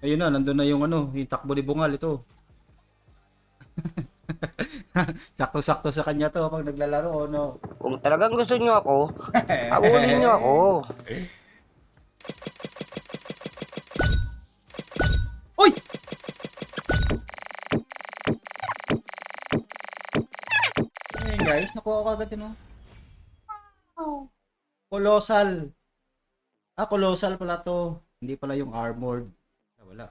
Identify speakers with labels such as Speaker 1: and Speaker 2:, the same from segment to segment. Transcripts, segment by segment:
Speaker 1: Ayun na, nandun na yung ano, yung takbo ni Bungal ito. Sakto-sakto sa kanya to pag naglalaro, no?
Speaker 2: Kung talagang gusto niyo ako, habulin niyo ako.
Speaker 1: Uy! Ayun guys, nakuha ko agad yun, oh. Colossal. Ah, colossal pala to. Hindi pala yung armored. Wala.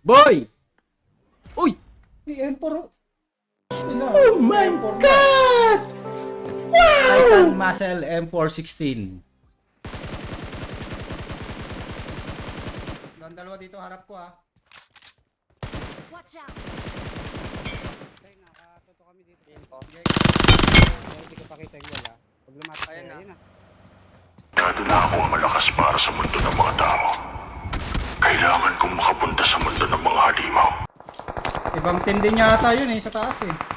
Speaker 1: Boy! Uy! May Emperor. Oh my God! Wow! Titan Muscle M416. Ang dalawa dito harap ko ah.
Speaker 3: Watch out!
Speaker 4: Hindi ko pakita yung wala. Pag lumatak
Speaker 2: Ayun
Speaker 4: Ayun
Speaker 2: na.
Speaker 5: Masyado na akong malakas para sa mundo ng mga tao. Kailangan kong makapunta sa mundo ng mga halimaw.
Speaker 1: Ibang tindi niya ata yun eh, sa taas eh.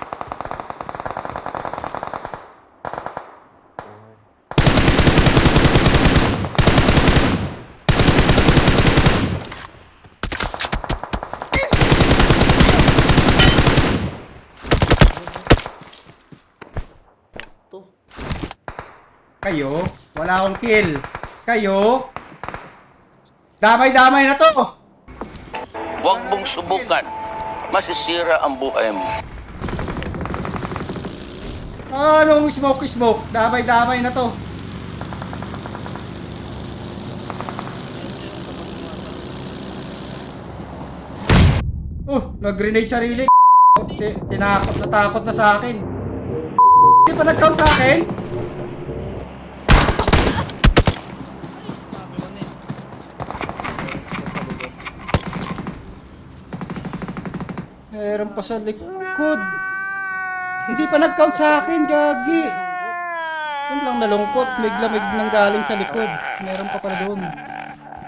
Speaker 1: Kayo, wala akong kill. Kayo, damay-damay na to.
Speaker 6: Huwag mong subukan. Masisira ang buhay mo.
Speaker 1: Anong smoke-smoke? Damay-damay na to. Oh, nag-grenade sarili. Ti- Tinakot, natakot na sa akin. Hindi pa nag-count sa akin? Meron pa sa likod. Hindi pa nag-count sa akin, gagi. Yun lang nalungkot. May lamig nang galing sa likod. Meron pa pala doon.